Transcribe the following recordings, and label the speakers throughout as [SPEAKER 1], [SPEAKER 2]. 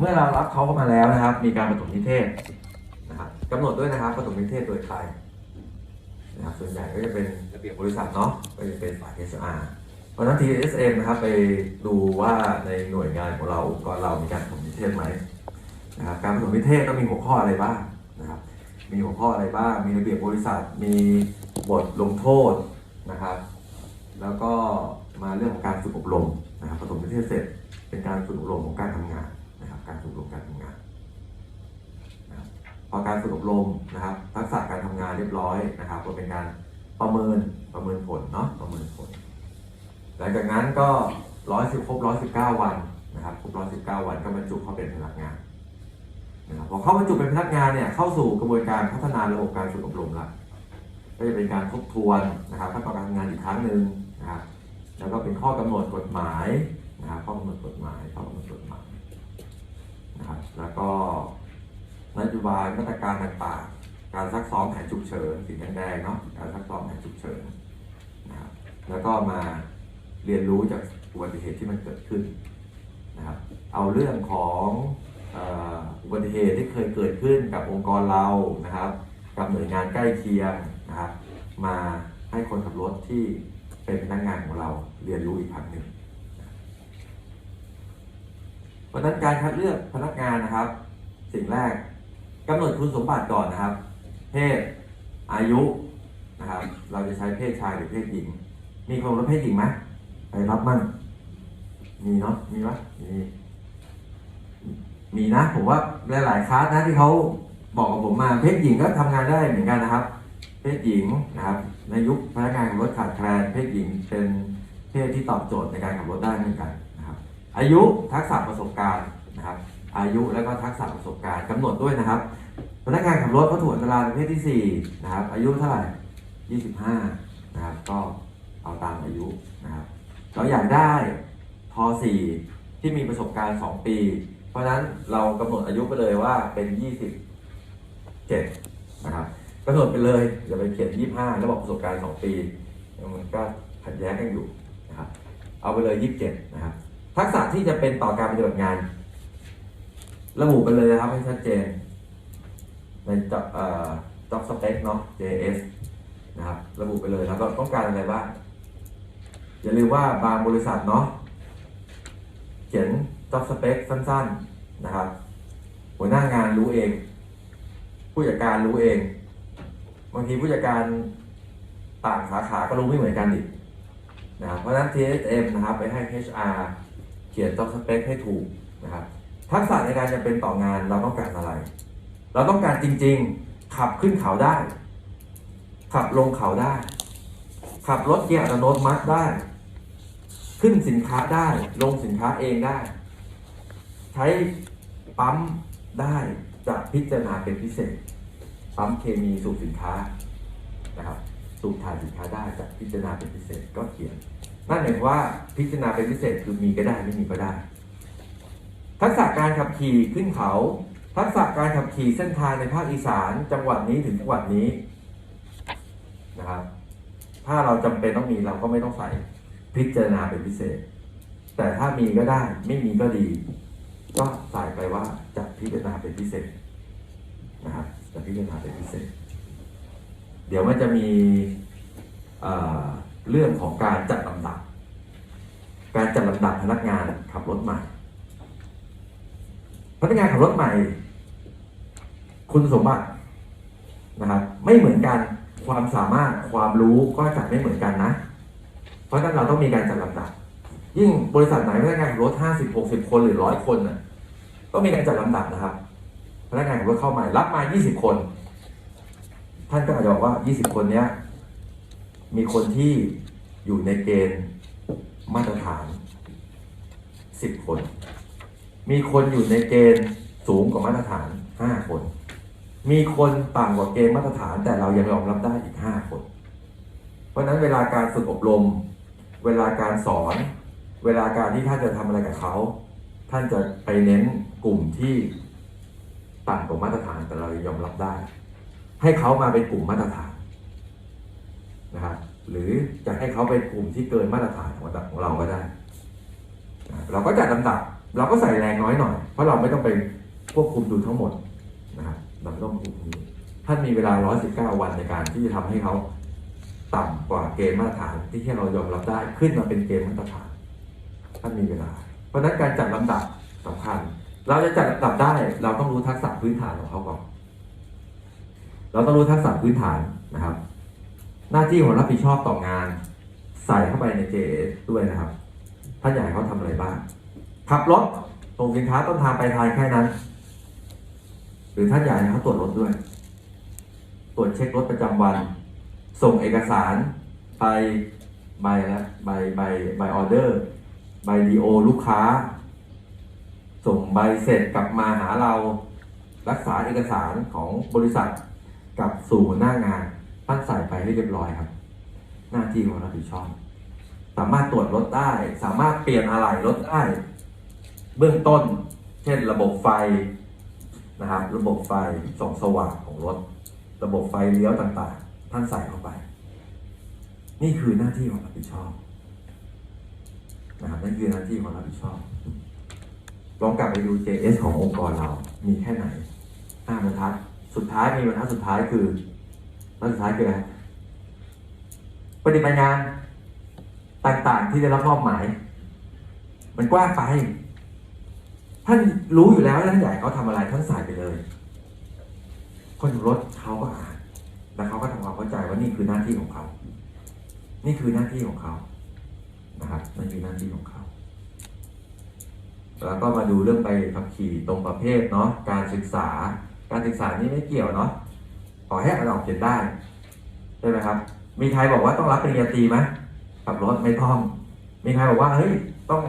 [SPEAKER 1] เมื่อเรารับเขาเข้ามาแล้วนะครับ มีการประถมนิเทศนะครับกำหนดด้วยนะครับประถมนิเทศโดยใครนะครับส่วนใหญ่ก็จะเป็นระเบียบบริษัทเนาะก็จะเป็นฝ่าย HR เพราะนั้น TSM นะครับไปดูว่าในหน่วยงานของเราองค์กรเรามีการประถมนิเทศไหมนะครับการประถมนิเทศต้องมีหัวข้ออะไรบ้างนะครับมีหัวข้ออะไรบ้าง มีระเบียบบริษัท มีบทลงโทษนะครับ แล้วก็มาเรื่องของการฝึกอบรมนะครับประถมนิเทศเสร็จ เป็นการฝึกอบรมของการทำงาน การฝึกอบรมการทำงานนะครับพอการฝึกอบรมนะครับ ทักษะการทำงานเรียบร้อยนะครับก็เป็นการประเมินประเมินผลเนาะประเมินผล หลังจากนั้นก็ร้อยสิบครบร้อยสิบเก้าวันนะครับครบร้อยสิบเก้าวันก็บรรจุเข้าเป็นพนักงานนะครับพอเข้าบรรจุเป็นพนักงานเนี่ยเข้าสู่กระบวนการพัฒนาระบบการฝึกอบรมละก็จะเป็นการทบทวนนะครับขั้นตอนการทำงานอีกครั้งหนึ่งนะครับแล้วก็เป็นข้อกำหนดกฎหมายนะครับข้อกำหนดกฎหมายข้อกำหนดกฎหมาย ครับแล้วก็นโยบายมาตรการต่างๆ การซักซ้อมแผนฉุกเฉินสีแดงๆเนาะการซักซ้อมแผนฉุกเฉินนะครับแล้วก็มาเรียนรู้จากอุบัติเหตุที่มันเกิดขึ้นนะครับเอาเรื่องของอุบัติเหตุที่เคยเกิดขึ้นกับองค์กรเรานะครับ กับหน่วยงานใกล้เคียงนะครับ มาให้คนขับรถที่เป็นพนักงานของเราเรียนรู้อีกครั้งหนึ่ง เพราะนั้นการคัดเลือกพนักงานนะครับ สิ่งแรกกำหนดคุณสมบัติก่อนนะครับ เพศอายุนะครับ เราจะใช้เพศชายหรือเพศหญิง มีคนรับเพศหญิงไหมไปรับมั่งมีเนาะมีปะมีมีนะ ผมว่าหลายๆคลาสนะที่เขาบอกกับผมมาเพศหญิงก็ทำงานได้เหมือนกันนะครับ เพศหญิงนะครับ ในยุคพนักงานขับรถขาดแคลนเพศหญิงเป็นเพศที่ตอบโจทย์ในการขับรถได้เหมือนกัน อายุทักษะประสบการณ์นะครับ อายุแล้วก็ทักษะประสบการณ์กำหนดด้วยนะครับ พนักงานขับรถเขาถูกอัตราประเภทที่สี่นะครับ อายุเท่าไหร่ 25 นะครับ ก็เอาตามอายุนะครับ เราอยากได้ท4ที่มีประสบการณ์ 2 ปี เพราะฉะนั้นเรากำหนดอายุไปเลยว่าเป็น 27 นะครับกำหนดไปเลยอย่าไปเขียน 25 แล้วบอกประสบการณ์ 2 ปี มันก็ขัดแย้งกันอยู่นะครับ เอาไปเลย 27 นะครับ ทักษะที่จะเป็นต่อการปฏิบัติงาน ระบุไปเลยนะครับให้ชัดเจน ในจ็อบเอ่อ job spec เนาะ JS นะครับ ระบุไปเลยแล้วก็ต้องการอะไรบ้างอย่าลืมว่าบางบริษัทเนาะเขียน job spec สั้น ๆนะครับ หัวหน้างานรู้เอง ผู้จัดการรู้เอง บางทีผู้จัดการต่างสาขาก็รู้ไม่เหมือนกันอีกนะครับเพราะฉะนั้น TSM นะครับ ไปให้ HR เขียน job spec ให้ถูกนะครับทักษะในการจะเป็นต่องานเราต้องการอะไร เราต้องการจริง ๆ ขับขึ้นเขาได้ ขับลงเขาได้ ขับรถเกียร์อัตโนมัติได้ ขึ้นสินค้าได้ ลงสินค้าเองได้ ใช้ปั๊มได้จะพิจารณาเป็นพิเศษ ปั๊มเคมีสูบสินค้านะครับสูบถ่ายสินค้าได้จะพิจารณาเป็นพิเศษก็เขียน นั่นหมายวามว่าพิจารณาเป็นพิเศษคือมีก็ได้ไม่มีก็ได้ ทักษะการขับขี่ขึ้นเขา ทักษะการขับขี่เส้นทางในภาคอีสานจังหวัดนี้ถึงจังหวัดนี้นะครับถ้าเราจำเป็นต้องมีเราก็ไม่ต้องใส่พิจารณาเป็นพิเศษ แต่ถ้ามีก็ได้ไม่มีก็ดี ก็ใส่ไปว่าจะพิจารณาเป็นพิเศษนะครับจะพิจารณาเป็นพิเศษ เดี๋ยวมันจะมีอ่อ เรื่องของการจัดลำดับ การจัดลำดับพนักงานขับรถใหม่ พนักงานขับรถใหม่ คุณสมบัตินะครับไม่เหมือนกันความสามารถความรู้ก็จะไม่เหมือนกันนะ เพราะฉะนั้นเราต้องมีการจัดลำดับ ยิ่งบริษัทไหนพนักงานขับรถห้าสิบหกสิบคนหรือร้อยคนน่ะก็มีการจัดลำดับนะครับ พนักงานขับรถเข้าใหม่รับมายี่สิบคน ท่านก็อาจจะบอกว่ายี่สิบคนเนี้ย มีคนที่อยู่ในเกณฑ์มาตรฐานสิบคน มีคนอยู่ในเกณฑ์สูงกว่ามาตรฐาน5คน มีคนต่ำกว่าเกณฑ์มาตรฐาน แต่เรายังยอมรับได้อีก5คน เพราะนั้นเวลาการฝึกอบรม เวลาการสอน เวลาการที่ท่านจะทำอะไรกับเขา ท่านจะไปเน้นกลุ่มที่ต่ำกว่ามาตรฐานแต่เรายอมรับได้ ให้เขามาเป็นกลุ่มมาตรฐาน นะครับหรือจะให้เขาเป็นกลุ่มที่เกินมาตรฐานของเราก็ได้เราก็จัดลำดับ เราก็ใส่แรงน้อยหน่อย เพราะเราไม่ต้องไปควบคุมดูทั้งหมดนะครับเราไม่ต้องควบคุมดูท่านมีเวลา 119 วันในการที่จะทำให้เขาต่ำกว่าเกณฑ์มาตรฐานที่ที่เรายอมรับได้ขึ้นมาเป็นเกณฑ์มาตรฐาน ท่านมีเวลา เพราะฉะนั้นการจัดลำดับสำคัญ เราจะจัดลำดับได้ เราต้องรู้ทักษะพื้นฐานของเขาก่อนเราต้องรู้ทักษะพื้นฐานนะครับ หน้าที่ของรับผิดชอบต่องาน ใส่เข้าไปใน JS ด้วยนะครับท่านอยากให้เขาทำอะไรบ้างขับรถส่งสินค้าต้นทางไปทางแค่นั้น หรือท่านอยากให้เขาตรวจรถด้วย ตรวจเช็ครถประจำวัน ส่งเอกสารไปใบล้วใบใบใบออเดอร์ใบดีโอลูกค้า ส่งใบเสร็จกลับมาหาเรา รักษาเอกสารของบริษัทกับสู่หน้างาน ท่านใส่ไปให้เรียบร้อยครับ หน้าที่ของรับผิดชอบ สามารถตรวจรถได้ สามารถเปลี่ยนอะไหล่รถได้ เบื้องต้น เช่นระบบไฟนะครับ ระบบไฟส่องสว่างของรถ ระบบไฟเลี้ยวต่างๆ ท่านใส่เข้าไป นี่คือหน้าที่ของรับผิดชอบนะครับนั่นคือหน้าที่ของรับผิดชอบ ลองกลับไปดู JS ขององค์กรเรา มีแค่ไหนห้าบรรทัด สุดท้ายมีบรรทัดสุดท้ายคือ บรรทัดสุดท้ายคืออะไรปฏิบัติงานต่างๆที่ได้รับมอบหมาย มันกว้างไป ท่านรู้อยู่แล้วท่านใหญ่เขาทำอะไรท่านใส่ไปเลย คนรถเขาก็อ่านแล้วเขาก็ทำความเข้าใจว่านี่คือหน้าที่ของเขา นี่คือหน้าที่ของเขา นะครับนั่นคือหน้าที่ของเขา แล้วก็มาดูเรื่องไปขับขี่ตรงประเภทเนาะ การศึกษา การศึกษานี่ไม่เกี่ยวเนาะ ขอให้อ่านออกเขียนได้ใช่ไหมครับ มีใครบอกว่าต้องรับปริญญาตรีไหมขับรถไม่ต้อง มีใครบอกว่าเฮ้ยต้อง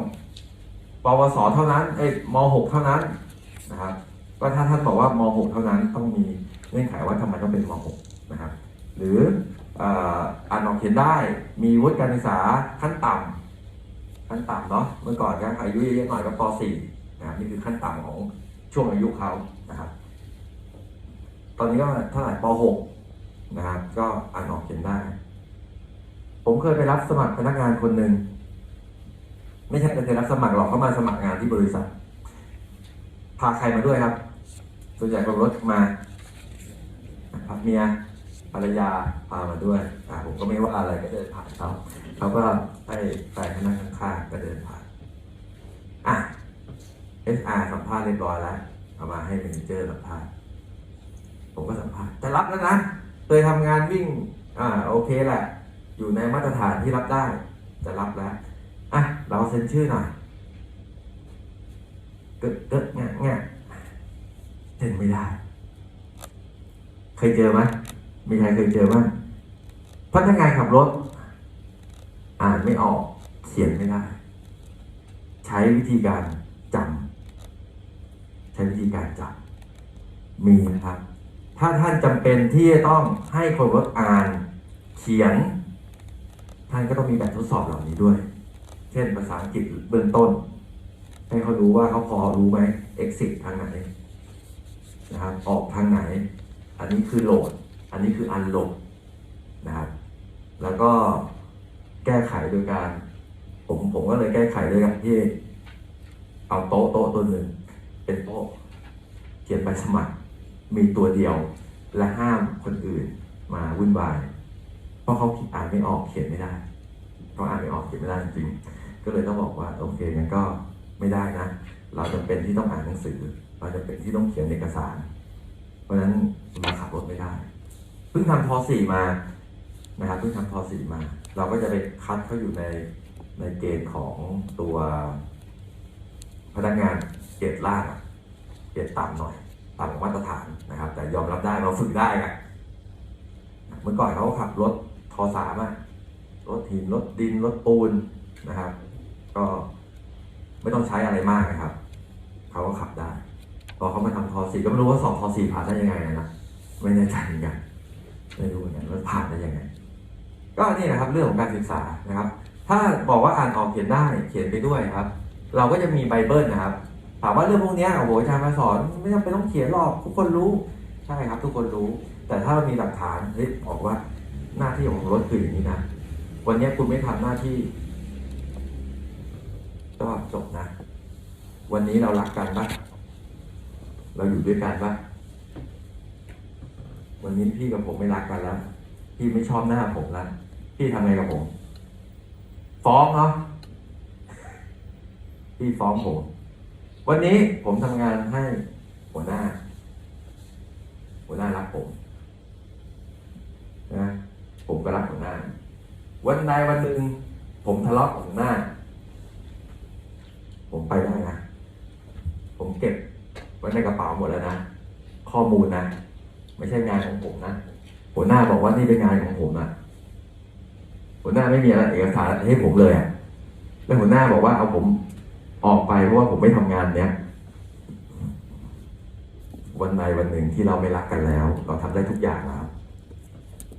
[SPEAKER 1] ปวสเท่านั้นเอ้มหกเท่านั้นนะครับก็ถ้าท่านบอกว่ามหกเท่านั้นต้องมีเงื่อนไขว่าทำไมต้องเป็นมหกนะครับ หรืออ่านออกเขียนได้ มีวุฒิการศึกษาขั้นต่ำขั้นต่ำเนาะเมื่อก่อนก็อายุเยอะๆหน่อยก็ป .4 นะครับนี่คือขั้นต่ำของช่วงอายุเขานะครับ อนนี้ก็เท่าไหร่ป .6 นะครับก็อ่านออกเขียนได้ ผมเคยไปรับสมัครพนักงานคนหนึ่งไม่ใช่เคยรับสมัครหรอกเขามาสมัครงานที่บริษัท พาใครมาด้วยครับ ส่วนใหญ่ขับรถมาพักเมียภรรยาพามาด้วยอ่าผมก็ไม่ว่าอะไรก็เดินผ่านเขาเขาก็ให้แฟนเขานั่งข้างๆก็เดินผ่านอะ HR สัมภาษณ์เรียบร้อยแล้วเอามาให้เมนเจอร์สัมภาษณ์ ผมก็สัมภาษณ์จะรับแล้วนะเคยทำงานวิ่ง อ่าโอเคแหละ อยู่ในมาตรฐานที่รับได้ จะรับแล้วอะเราเซ็นชื่อหน่อยเกิดเกิดแงะแงะเซ็นไม่ได้ เคยเจอไหมมีใครเคยเจอไหมพนักงานขับรถ อ่านไม่ออกเขียนไม่ได้ ใช้วิธีการจำใช้วิธีการจำมีนะครับ ถ้าท่านจำเป็นที่จะต้องให้คนรถอ่านเขียน ท่านก็ต้องมีแบบทดสอบเหล่านี้ด้วย เช่นภาษาอังกฤษเบื้องต้น ให้เขารู้ว่าเขาพอรู้ไหม exit ทางไหนนะครับออกทางไหน อันนี้คือโหลด อันนี้คืออันโหลดนะครับแล้วก็แก้ไขโดยการ ผมผมก็เลยแก้ไขโดยการที่เอาโต๊ะโต๊ะตัวหนึ่งเป็นโต๊ะเขียนใบสมัคร มีตัวเดียวและห้ามคนอื่นมาวุ่นวาย เพราะเขาอ่านไม่ออกเขียนไม่ได้เขาอ่านไม่ออกเขียนไม่ได้จริงๆก็เลยต้องบอกว่าโอเคงั้นก็ไม่ได้นะ เราจำเป็นที่ต้องอ่านหนังสือ เราจำเป็นที่ต้องเขียนเอกสาร เพราะฉะนั้นมาขับรถไม่ได้ เพิ่งทำพอสี่มานะครับเพิ่งทำพอสี่มา เราก็จะไปคัดเขาอยู่ในในเกณฑ์ของตัวพนักงานเกรดล่างเกรดต่ำหน่อย ต่ำกว่ามาตรฐานนะครับ แต่ยอมรับได้เราฝึกได้ไงเมื่อก่อนเขาขับรถทอสามอะรถหินรถดินรถปูนนะครับ ก็ไม่ต้องใช้อะไรมากนะครับเขาก็ขับได้ พอเขามาทำทอสี่ก็ไม่รู้ว่าสอบทอสี่ผ่านได้ยังไงนะไม่แน่ใจเหมือนกันไม่รู้เหมือนกันว่าผ่านได้ยังไง ก็นี่นะครับเรื่องของการศึกษานะครับ ถ้าบอกว่าอ่านออกเขียนได้เขียนไปด้วยครับ เราก็จะมีไบเบิลนะครับ ถามว่าเรื่องพวกนี้โอ้โหอาจารย์มาสอนไม่จำเป็นต้องเขียนหรอกทุกคนรู้ใช่ครับ ทุกคนรู้ แต่ถ้ามีหลักฐานเฮ้ยบอกว่าหน้าที่ของรถคืออย่างนี้นะวันนี้คุณไม่ทำหน้าที่ก็จบนะ วันนี้เรารักกันปะเราอยู่ด้วยกันปะวันนี้พี่กับผมไม่รักกันแล้ว พี่ไม่ชอบหน้าผมแล้วพี่ทำไงกับผม ฟ้องเนาะพี่ฟ้องผม วันนี้ผมทำงานให้หัวหน้า หัวหน้ารักผมนะผมก็รักหัวหน้า วันใดวันหนึ่งผมทะเลาะกับหัวหน้า ผมไปได้นะผมเก็บไว้ในกระเป๋าหมดแล้วนะข้อมูลนะไม่ใช่งานของผมนะหัวหน้าบอกว่านี่เป็นงานของผมอะหัวหน้าไม่มีอะไรเอกสารให้ผมเลยอะแล้วหัวหน้าบอกว่าเอาผม ออกไปเพราะว่าผมไม่ทำงานเนี้ยวันใดวันหนึ่งที่เราไม่รักกันแล้ว เราทำได้ทุกอย่างแล้ว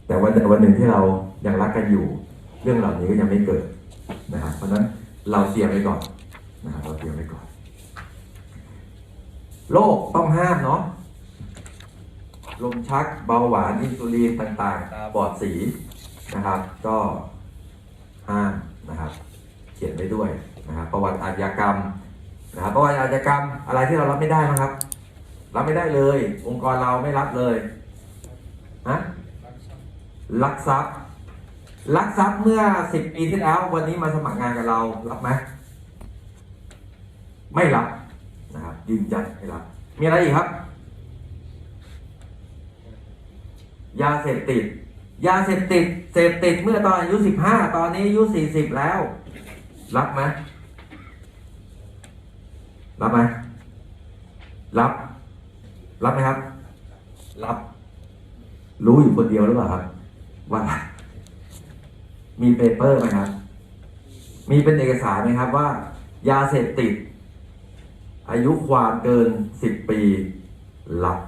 [SPEAKER 1] แต่วันใดวันหนึ่งที่เรายังรักกันอยู่ เรื่องเหล่านี้ก็ยังไม่เกิดนะครับเพราะฉะนั้นเราเตรียมไว้ก่อนนะครับเราเตรียมไว้ก่อน โรคต้องห้ามเนาะลมชักเบาหวานอินซูลินต่าง
[SPEAKER 2] ครับ
[SPEAKER 1] ๆปอดสีนะครับ ก็ห้ามนะครับ เขียนไว้ด้วย นะรประวัติอาชญากรรมนะครับประวัติอาชญากรรมอะไรที่เรารับไม่ได้นะครับ รับไม่ได้เลย องค์กรเราไม่รับเลยฮะลักทรัพย์ลักทรัพย์เมื่อสิบปีที่แล้ว วันนี้มาสมัครงานกับเรารับไหมไม่รับนะครับยืนยันไม่รับมีอะไรอีกครับ ยาเสพติด ยาเสพติดเสพติดเมื่อตอนอายุสิบห้าตอนนี้อายุสี่สิบแล้ว รับไหม รับไหมรับ รับไหมครับ รับ รู้อยู่คนเดียวหรือเปล่าครับว่า มีเปเปอร์ไหมครับ มีเป็นเอกสารไหมครับว่า ยาเสพติด อายุความเกินสิบปีรับ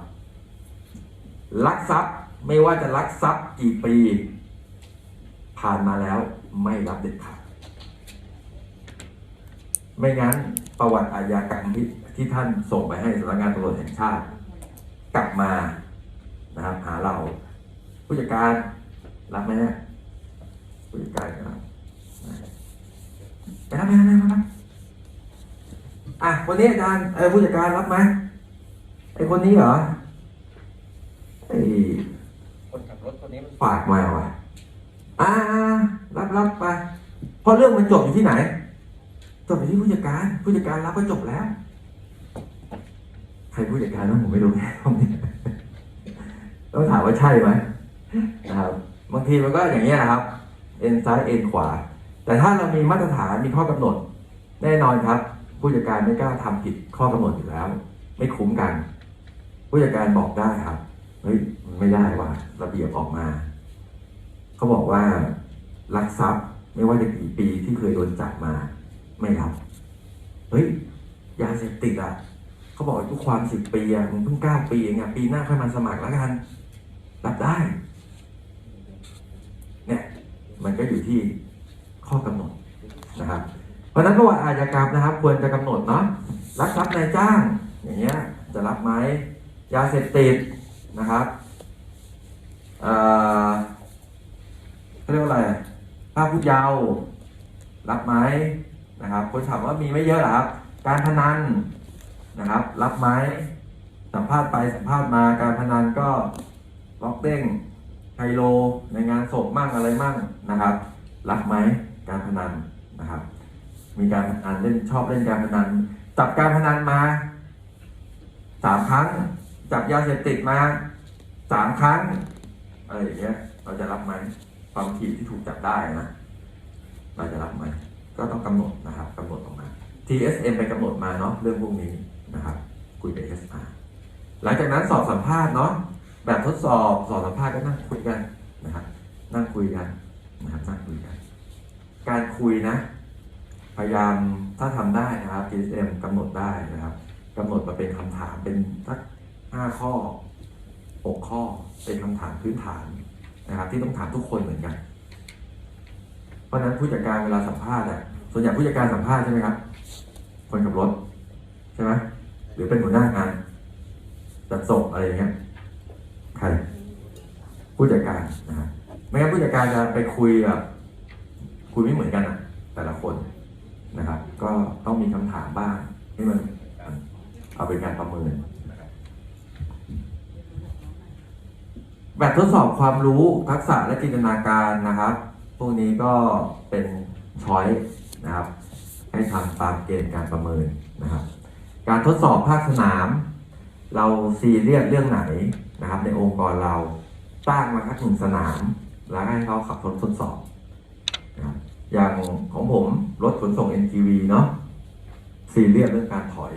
[SPEAKER 1] ลักทรัพย์ไม่ว่าจะลักทรัพย์กี่ปี ผ่านมาแล้วไม่รับเด็ดขาด ไม่งั้นประวัติอาญากรรมที่ที่ท่านส่งไปให้สำนักงานตำรวจแห่งชาติ กลับมานะครับหาเรา ผู้จัดการรับไหมผู้จัดการครับไปรับไปรับไปรับไปรับอะคนนี้อาจารย์เออผู้จัดการรับไหมไอคนนี้เหรอไอ
[SPEAKER 2] คนขับรถคนนี้มัน
[SPEAKER 1] ฝากมาว่ะอ่ารับรับไปเพราะเรื่องมันจบอยู่ที่ไหน จบอยู่ที่ผู้จัดการ ผู้จัดการรับก็จบแล้ว ใครผู้จัดการนั้นผมไม่รู้แค่ตรงนี้ต้องถามว่าใช่ไหมนะครับบางทีมันก็อย่างนี้นะครับ เอ็นซ้ายเอ็นขวา แต่ถ้าเรามีมาตรฐานมีข้อกำหนด แน่นอนครับ ผู้จัดการไม่กล้าทำผิดข้อกำหนดอยู่แล้ว ไม่คุ้มกัน ผู้จัดการบอกได้ครับเฮ้ยมันไม่ได้ว่ะระเบียบออกมา เขาบอกว่าลักทรัพย์ไม่ว่าจะกี่ปีที่เคยโดนจับมา ไม่รับ เฮ้ยยาเสพติดอะเขาบอกอายุความสิบปีอะมึงเพิ่งเก้าปีเองอะปีหน้าค่อยมาสมัครแล้วกันรับได้ เนี่ย มันก็อยู่ที่ข้อกำหนดนะครับ เพราะฉะนั้นประวัติอาชญากรรมนะครับ ควรจะกำหนดเนาะรักทรัพย์นายจ้าง อย่างเงี้ย จะรับไหมยาเสพติดนะครับเอ่อเขาเรียกว่าอะไรภาคผู้เยาว์รับไหม นะครับคนถามว่ามีไม่เยอะหรอครับการพนันนะครับ รับไหมสัมภาษณ์ไปสัมภาษณ์มาการพนันก็ล็อกเด้งไฮโลในงานศพมั่งอะไรมั่งนะครับ รับไหมการพนันนะครับ มีการพนันเล่นชอบเล่นการพนันจับการพนันมาสามครั้งจับยาเสพติดมาสามครั้งอะไรอย่างเงี้ยเราจะรับไหมความผิดที่ถูกจับได้นะเราจะรับไหม ก็ต้องกำหนดนะครับกำหนดออกมา TSM ไปกำหนดมาเนาะเรื่องพวกนี้นะครับคุยกับ SR หลังจากนั้นสอบสัมภาษณ์เนาะแบบทดสอบสอบสัมภาษณ์ก็นั่งคุยกันนะครับนั่งคุยกันนะครับนั่งคุยกัน การคุยนะ พยายามถ้าทำได้นะครับ TSM กำหนดได้นะครับกำหนดมาเป็นคำถามเป็นสักห้าข้อหกข้อเป็นคำถามพื้นฐานนะครับที่ต้องถามทุกคนเหมือนกัน ราะฉะนั้นผู้จัดการเวลาสัมภาษณ์อะส่วนใหญ่ผู้จัดการสัมภาษณ์ใช่ไหมครับ คนขับรถใช่ไหมหรือเป็นหัวหน้างานจัดส่งอะไรอย่างเงี้ยใครผู้จัดการนะฮะไม่งั้นผู้จัดการจะไปคุยแบบคุยไม่เหมือนกันอะ แต่ละคนนะครับ ก็ต้องมีคำถามบ้างนี่มันเอาเป็นการประเมินแบบทดสอบความรู้ทักษะและจินตนาการนะครับ พวกนี้ก็เป็นช้อยนะครับให้ทำตามเกณฑ์การประเมินนะครับ การทดสอบภาคสนาม เราซีเรียสเรื่องไหนนะครับ ในองค์กรเราตั้งมาแค่หนึ่งสนาม แล้วให้เขาขับรถทดสอบนะครับอย่างของผมรถขนส่ง NGV เนาะซีเรียสเรื่องการถอย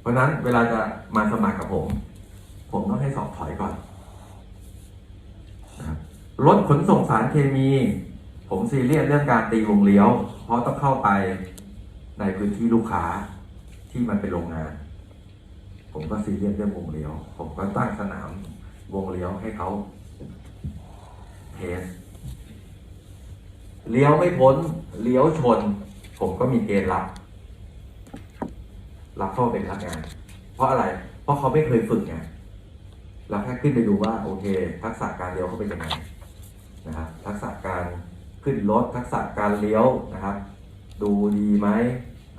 [SPEAKER 1] เพราะนั้นเวลาจะมาสมัครกับผม ผมต้องให้สอบถอยก่อน รถขนส่งสารเคมี ผมซีเรียสเรื่องการตีวงเลี้ยว เพราะต้องเข้าไปในพื้นที่ลูกค้าที่มันเป็นโรงงาน ผมก็ซีเรียสเรื่องวงเลี้ยว ผมก็ตั้งสนามวงเลี้ยวให้เขาเทสเลี้ยวไม่พ้นเลี้ยวชน ผมก็มีเกณฑ์รับ รับเข้ามาเป็นพนักงาน เพราะอะไร เพราะเขาไม่เคยฝึกไงเราแค่ขึ้นไปดูว่าโอเค ทักษะการเลี้ยวเขาเป็นยังไง นะครับทักษะการขึ้นรถทักษะการเลี้ยวนะครับดูดีไหม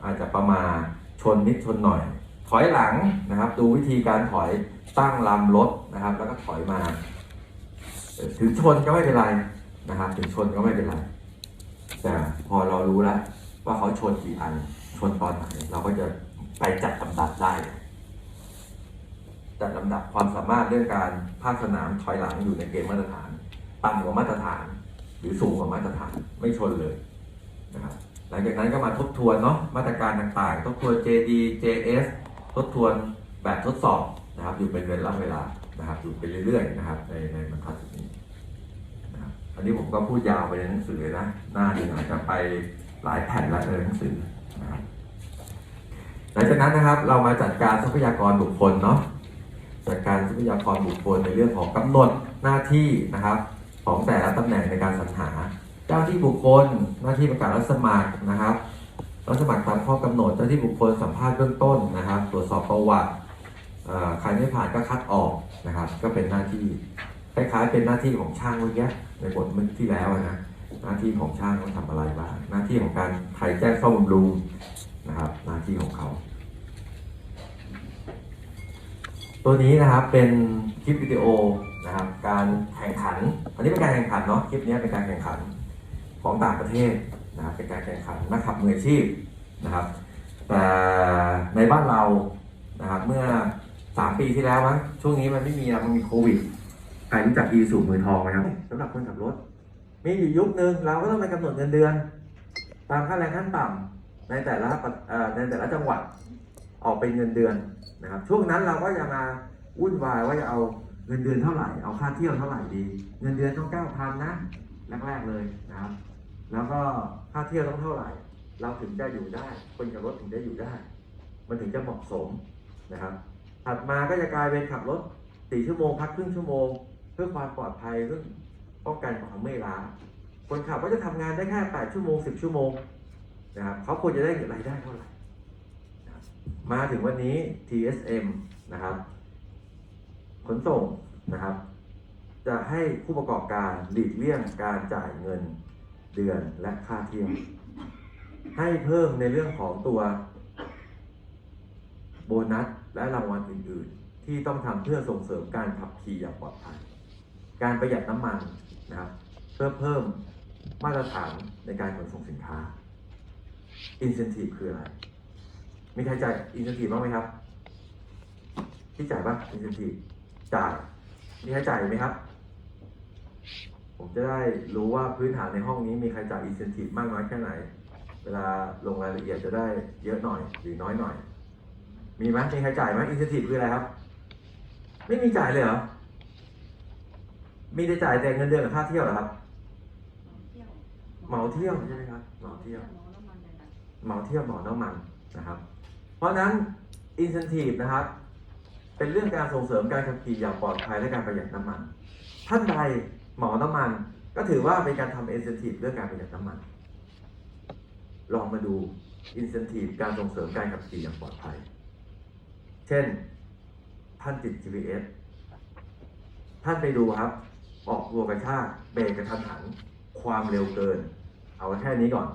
[SPEAKER 1] อาจจะประมาทชนนิดชนหน่อย ถอยหลังนะครับ ดูวิธีการถอยตั้งลำรถนะครับ แล้วก็ถอยมาถึงชนก็ไม่เป็นไรนะครับ ถึงชนก็ไม่เป็นไรแต่พอเรารู้แล้วว่าเขาชนกี่อันชนตอนไหนเราก็จะไปจัดลำดับได้จัดลำดับความสามารถเรื่องการภาคสนามถอยหลังอยู่ในเกณฑ์มาตรฐาน ต่ำกว่ามาตรฐาน หรือสูงกว่ามาตรฐานไม่ชนเลยนะครับหลังจากนั้นก็มาทบทวนเนาะมาตรการต่างๆ ทบทวน JD JS ทบทวนแบบทดสอบนะครับอยู่เป็นเวลาเวลานะครับอยู่ไปเรื่อยๆนะครับในในบรรทัดนี้นะครับอันนี้ผมก็พูดยาวไปในหนังสือเลยนะหน้าดีหน่อยจะไปหลายแผ่นล้วในหนังสือนะครับหลังจากนั้นนะครับเรามาจัดการทรัพยากรบุคคลเนาะจัดการทรัพยากรบุคคลในเรื่องของกำหนดหน้าที่นะครับ ของแต่ละตำแหน่งในการสรรหา เจ้าที่บุคคลหน้าที่ประกาศรับสมัครนะครับรับสมัครตามข้อกำหนดเจ้าที่บุคคลสัมภาษณ์เบื้องต้นนะครับ ตรวจสอบประวัติใครไม่ผ่านก็คัดออกนะครับ ก็เป็นหน้าที่คล้ายๆเป็นหน้าที่ของช่างเมื่อกี้ในบทเมื่อที่แล้วนะหน้าที่ของช่างต้องทำอะไรบ้างหน้าที่ของการใครแจ้งซ่อมบำรุงนะครับ หน้าที่ของเขา ตัวนี้นะครับเป็นคลิปวิดีโอ นะครับการแข่งขันอันนี้เป็นการแข่งขันเนาะคลิปนี้เป็นการแข่งขันของต่างประเทศนะครับเป็นการแข่งขันนักขับมืออาชีพนะครับแต่ในบ้านเรานะครับเมื่อสามปีที่แล้วมั้งช่วงนี้มันไม่มีแล้วมันมีโควิดใครรู้จักอีสูมือทองไหมครับสำหรับคนขับรถ มีอยู่ยุคนึงเราก็ต้องไปกำหนดเงินเดือน ตามค่าแรงขั้นต่ำในแต่ละในแต่ละจังหวัดออกเป็นเงินเดือนนะครับช่วงนั้นเราก็จะมาวุ่นวายว่าจะเอา เงินเดือนเท่าไหร่ เอาค่าเที่ยวเท่าไหร่ดี เงินเดือนต้องเก้าพันนะ แรกๆเลยนะครับ แล้วก็ค่าเที่ยวต้องเท่าไหร่ เราถึงจะอยู่ได้ คนขับรถถึงจะอยู่ได้ มันถึงจะเหมาะสมนะครับ ถัดมาก็จะกลายเป็นขับรถสี่ชั่วโมงพักครึ่งชั่วโมง เพื่อความปลอดภัยเรื่องป้องกันความเมื่อยล้า คนขับก็จะทำงานได้แค่8ชั่วโมง10ชั่วโมงนะครับเขาควรจะได้รายได้เท่าไหร่มาถึงวันนี้ TSM นะครับ ขนส่งนะครับ จะให้ผู้ประกอบการหลีกเลี่ยงการจ่ายเงินเดือนและค่าเที่ยวให้เพิ่มในเรื่องของตัวโบนัสและรางวัลอื่น ๆ ที่ต้องทำเพื่อส่งเสริมการขับขี่อย่างปลอดภัย การประหยัดน้ำมันนะครับ เพื่อเพิ่มมาตรฐานในการขนส่งสินค้า incentive คืออะไร มีใครจ่าย incentive บ้างไหมครับ ที่จ่ายบ้าง incentive จ่าย มีใครจ่ายไหมครับ ผมจะได้รู้ว่าพื้นฐานในห้องนี้มีใครจ่าย incentive มากน้อยแค่ไหน เวลาลงรายละเอียดจะได้เยอะหน่อยหรือน้อยหน่อย มีไหมมีใครจ่ายไหม incentive คืออะไรครับ ไม่มีจ่ายเลยเหรอ มีแต่จ่ายแต่เงินเดือนกับค่าเที่ยวเหรอครับ เหมาเที่ยวใช่ไหมครับ เหมาเที่ยว เหมาเที่ยวเหมาน้ำมันนะครับ เพราะนั้น incentive นะครับ เป็นเรื่องการส่งเสริมการขับขี่อย่างปลอดภัยและการประหยัดน้ำมัน ท่านใดเหมาน้ำมัน ก็ถือว่าเป็นการทำ incentive เรื่องการประหยัดน้ำมัน ลองมาดู incentive การส่งเสริมการขับขี่อย่างปลอดภัย เช่น ท่านติด GPS ท่านไปดูครับ ออกตัวกระชากเบรกกระทันหันความเร็วเกิน เอาแค่นี้ก่อน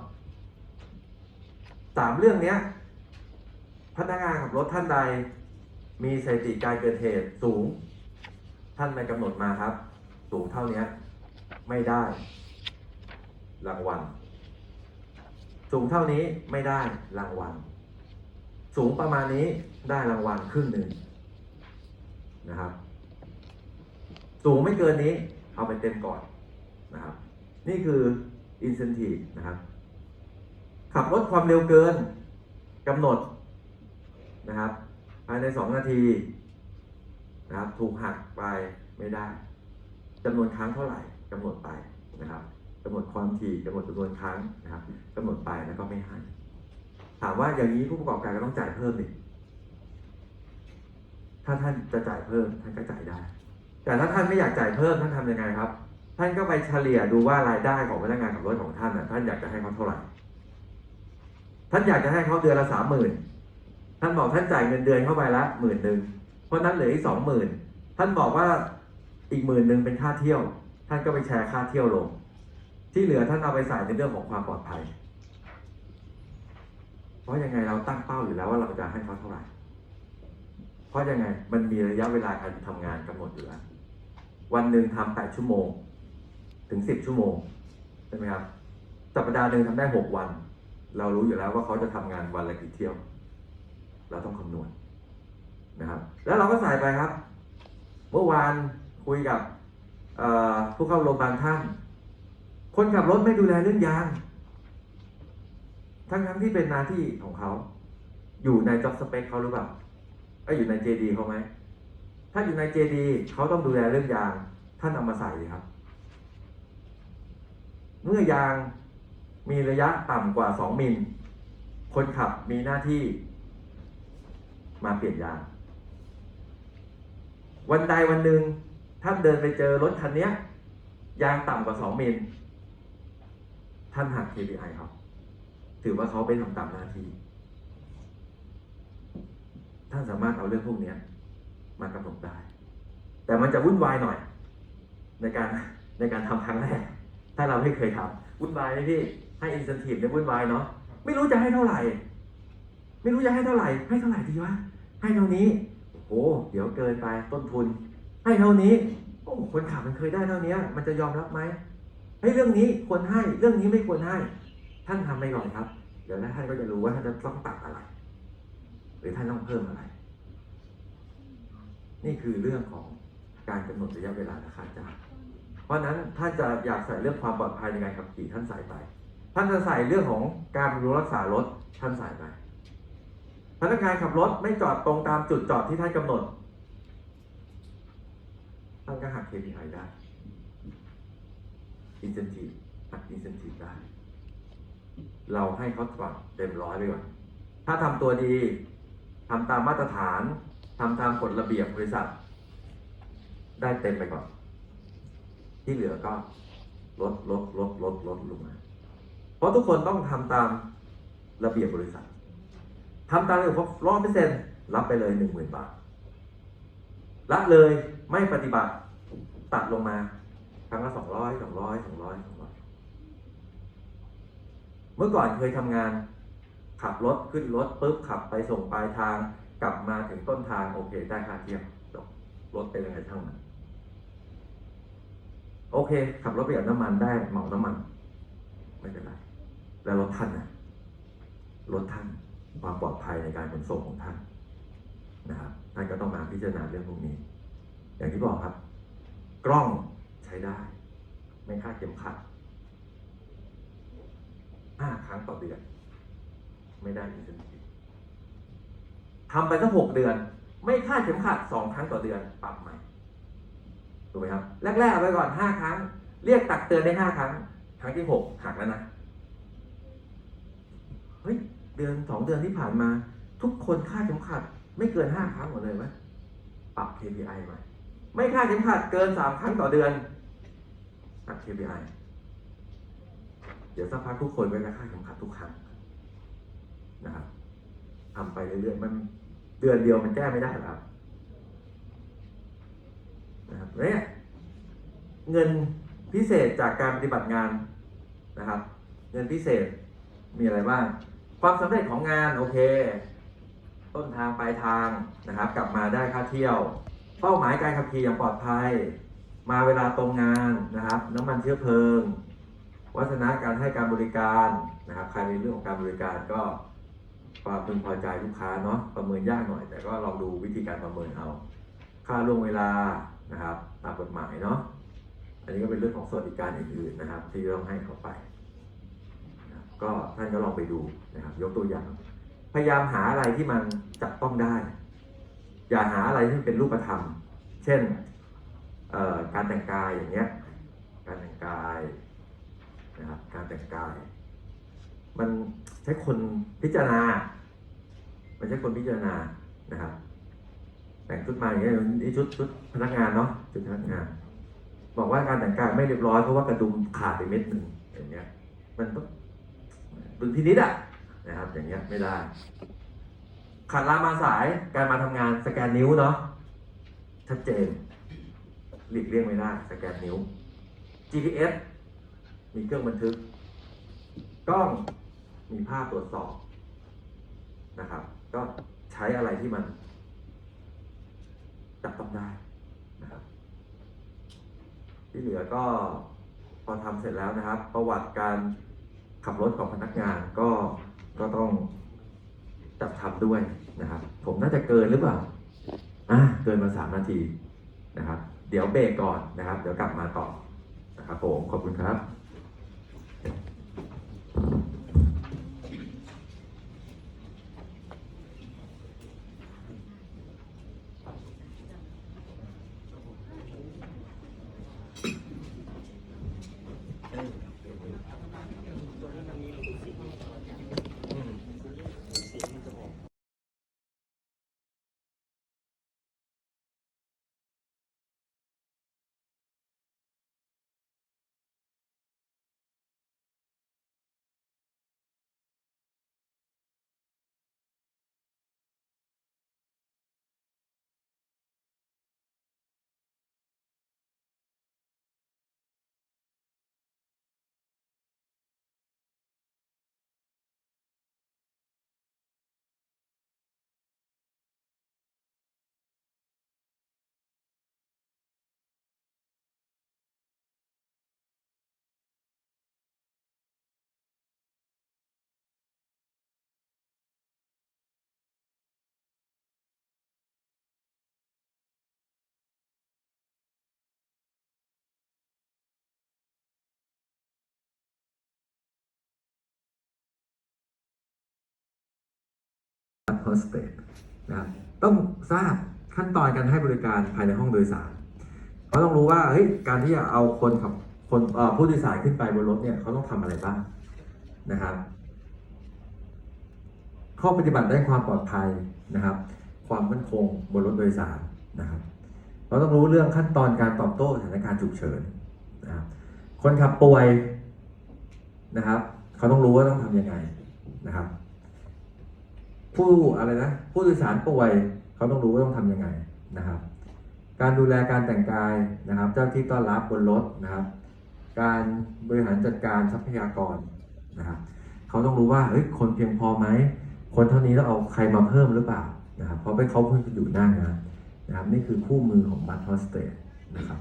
[SPEAKER 1] สามเรื่องเนี้ยพนักงานขับรถท่านใด มีสถิติการเกิดเหตุสูง ท่านไปกำหนดมาครับ สูงเท่านี้ไม่ได้ รางวัล สูงเท่านี้ไม่ได้รางวัล สูงประมาณนี้ได้รางวัลครึ่งหนึ่งนะครับ สูงไม่เกินนี้ เอาไปเต็มก่อนนะครับ นี่คือ incentive นะครับ ขับรถความเร็วเกินกำหนดนะครับายใน 2 นาทีนะครับถูกหักไปไม่ได้จำนวนครั้งเท่าไหร่กำหนดไปนะครับกำหนดความถี่กำหนดจำนวนครั้งนะครับกำหนดไปแล้วก็ไม่ให้ถามว่าอย่างนี้ผู้ประกอบการก็ต้องจ่ายเพิ่มดิถ้าท่านจะจ่ายเพิ่มท่านก็จ่ายได้ แต่ถ้าท่านไม่อยากจ่ายเพิ่มท่านทำยังไงครับ ท่านก็ไปเฉลี่ยดูว่ารายได้ของพนักงานขับรถของท่านนะท่านอยากจะให้เขาเท่าไหร่ ท่านอยากจะให้เขาเดือนละสามหมื่น ท่านบอกท่านจ่ายเงินเดือนเข้าไปละหมื่นหนึ่งเพราะนั้นเหลืออีกสองหมื่นท่านบอกว่าอีกหมื่นหนึ่งเป็นค่าเที่ยว ท่านก็ไปแชร์ค่าเที่ยวลง ที่เหลือท่านเอาไปใส่ในเรื่องของความปลอดภัย เพราะยังไงเราตั้งเป้าอยู่แล้วว่าเราจะให้เขาเท่าไหร่เพราะยังไงมันมีระยะเวลาการทำงานกำหนดอยู่แล้ววันหนึ่งทำแปดชั่วโมง ถึงสิบชั่วโมงใช่ไหมครับสัปดาห์หนึ่งทำได้หกวัน เรารู้อยู่แล้วว่าเขาจะทำงานวันละกี่เที่ยว เราต้องคำนวณนะครับ แล้วเราก็ใส่ไปครับ เมื่อวานคุยกับผู้เข้าโรงพยาบาลท่าน คนขับรถไม่ดูแลเรื่องยาง ทั้งทั้งที่เป็นหน้าที่ของเขา อยู่ใน job spec เขาหรือเปล่าไอ้ยอยู่ใน JD เขาไหม ถ้าอยู่ใน JD เขาต้องดูแลเรื่องยาง ท่านเอามาใส่ครับ เมื่อยางมีระยะต่ำกว่า 2 มิล คนขับมีหน้าที่ มาเปลี่ยนยาง วันใดวันหนึ่งท่านเดินไปเจอรถคันนี้ยางต่ำกว่า2มิลท่านหัก KPI ครับ ถือว่าเขาไปทำตามหน้าที่ ท่านสามารถเอาเรื่องพวกนี้มากำหนดได้ แต่มันจะวุ่นวายหน่อย ในการในการทำครั้งแรก ถ้าเราไม่เคยทำวุ่นวายไหมพี่ ให้อินสันทีฟเนี่ยวุ่นวายเนาะ ไม่รู้จะให้เท่าไหร่ ไม่รู้จะให้เท่าไหร่ ให้เท่าไหร่ดีวะ ให้เท่านี้โอ้โหเดี๋ยวเกินไปต้นทุน ให้เท่านี้ โอ้คนขับมันเคยได้เท่านี้มันจะยอมรับไหมให้ยเรื่องนี้ควรให้เรื่องนี้ไม่ควรให้ ท่านทำไปก่อนครับ เดี๋ยวแล้วท่านก็จะรู้ว่าท่านจะต้องตัดอะไร หรือท่านต้องเพิ่มอะไร นี่คือเรื่องของการกำหนดระยะเวลาและค่าจ้างเพราะฉะนั้นท่านจะอยากใส่เรื่องความปลอดภัยในการขับขี่ท่านใส่ไป ท่านจะใส่เรื่องของการบำรุงรักษารถท่านใส่ไป พนักงานขับรถไม่จอดตรงตามจุดจอดที่ท่านกำหนดท่านก็หัก KPI ได้ incentive หัก incentive ได้ เราให้เขาก่อนเต็มร้อยไปก่อน ถ้าทำตัวดีทำตามมาตรฐานทำตามกฎระเบียบบริษัท ได้เต็มไปก่อน ที่เหลือก็ลดลดลดลดลดลงมา เพราะทุกคนต้องทำตามระเบียบบริษัท ทำตามระเบียบครบร้อยเปอร์เซ็นต์รับไปเลยหนึ่งหมื่นบาทละเลยไม่ปฏิบัติตัดลงมา ครั้งละสองร้อยสองร้อยสองร้อยสองร้อยเมื่อก่อนเคยทำงาน ขับรถขึ้นรถปุ๊บขับไปส่งปลายทางกลับมาถึงต้นทางโอเคได้ค่าเที่ยวจบรถเป็นยังไงช่างมันโอเค ขับรถไประหยัดน้ำมันได้เหมาน้ำมัน ไม่เป็นไร แล้วรถท่านนะรถท่าน ความปลอดภัยในการขนส่งของท่านนะครับท่านก็ต้องมาพิจารณาเรื่องพวกนี้ อย่างที่บอกครับ กล้องใช้ได้ ไม่คาดเข็มขัดห้าครั้งต่อเดือน ไม่ได้อินเซนทีทำไปสักหกเดือน ไม่คาดเข็มขัดสองครั้งต่อเดือน ปรับใหม่ถูกไหมครับ แรกๆเอาไปก่อนห้าครั้ง เรียกตักเตือนได้ห้าครั้ง ครั้งที่หกหักแล้วนะเฮ้ย เดือนสองเดือนที่ผ่านมา ทุกคนค่าเข็มขัด ไม่เกินห้าครั้งหมดเลยไหมปรับ KPI ใหม่ไม่ค่าเข็มขัดเกินสามครั้งต่อเดือนหัก KPI เดี๋ยวสักพักทุกคนก็จะค่าเข็มขัดทุกครั้งนะครับทำไปเรื่อยๆมันเดือนเดียวมันแก้ไม่ได้หรอกนะครับเนี่ยเงินพิเศษจากการปฏิบัติงานนะครับ เงินพิเศษมีอะไรบ้าง ความสำเร็จของงานโอเค ต้นทางปลายทางนะครับ กลับมาได้ค่าเที่ยว เป้าหมายการขับขี่อย่างปลอดภัย มาเวลาตรงงานนะครับ น้ำมันเชื้อเพลิง วัฒนะการให้การบริการนะครับ ใครในเรื่องของการบริการก็ความพึงพอใจลูกค้าเนาะประเมินยากหน่อย แต่ก็ลองดูวิธีการประเมินเอา ค่าล่วงเวลานะครับ ตามกฎหมายเนาะอันนี้ก็เป็นเรื่องของสวัสดิการอื่นๆนะครับ ที่ต้องให้เขาไป ก็ท่านก็ลองไปดูนะครับยกตัวอย่าง พยายามหาอะไรที่มันจับต้องได้ อย่าหาอะไรที่เป็นรูปธรรม เช่นการแต่งกายอย่างเงี้ยการแต่งกายนะครับการแต่งกาย มันใช้คนพิจารณา มันใช้คนพิจารณานะครับแต่งชุดมาอย่างเงี้ยนี่ชุดชุดพนักงานเนาะชุดพนักงาน บอกว่าการแต่งกายไม่เรียบร้อยเพราะว่ากระดุมขาดไปเม็ดหนึ่งอย่างเงี้ย มันต้อง ดุลพินิจอะนะครับ อย่างเงี้ยไม่ได้ ขัดลามาสายการมาทำงานสแกนนิ้วเนาะชัดเจนหลีกเลี่ยงไม่ได้สแกนนิ้ว GPS มีเครื่องบันทึก กล้องมีภาพตรวจสอบนะครับ ก็ใช้อะไรที่มันจับต้องได้นะครับ ที่เหลือก็พอทำเสร็จแล้วนะครับ ประวัติการ ขับรถของพนักงานก็ก็ต้องจับทำด้วยนะครับ ผมน่าจะเกินหรือเปล่าอ่าเกินมาสามนาทีนะครับ เดี๋ยวเบรกก่อนนะครับ เดี๋ยวกลับมาต่อนะครับผมขอบคุณครับ โฮสเตสนะครับต้องทราบขั้นตอนการให้บริการภายในห้องโดยสารเขาต้องรู้ว่าเฮ้ยการที่จะเอาคนขับคนผู้โดยสารขึ้นไปบนรถเนี่ยเขาต้องทำอะไรบ้างนะครับ ข้อปฏิบัติด้านความปลอดภัยนะครับ ความมั่นคงบนรถโดยสารนะครับเราต้องรู้เรื่องขั้นตอนการตอบโต้สถานการณ์ฉุกเฉินนะครับคนขับป่วยนะครับ เขาต้องรู้ว่าต้องทำยังไงนะครับ ผู้อะไรนะผู้โดยสารป่วย เขาต้องรู้ว่าต้องทำยังไงนะครับ การดูแลการแต่งกายนะครับ เจ้าที่ต้อนรับบนรถนะครับ การบริหารจัดการทรัพยากรนะครับเขาต้องรู้ว่าเฮ้ยคนเพียงพอไหมคนเท่านี้แล้วเอาใครมาเพิ่มหรือเปล่านะครับ เพราะเป็นเขาเพิ่งจะอยู่หน้างานนะครับนี่คือคู่มือของบัตรโฮสเตสนะครับ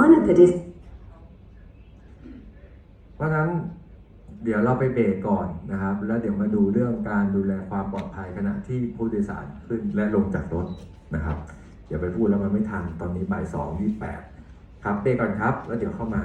[SPEAKER 3] On a pedestal.
[SPEAKER 1] เพราะฉะนั้น เดี๋ยวเราไปเบรกก่อนนะครับ แล้วเดี๋ยวมาดูเรื่องการดูแลความปลอดภัยขณะที่ผู้โดยสารขึ้นและลงจากรถนะครับอย่าไปพูดแล้วมันไม่ทันตอนนี้บ่ายสองยี่แปดครับเบรกก่อนครับ แล้วเดี๋ยวเข้ามา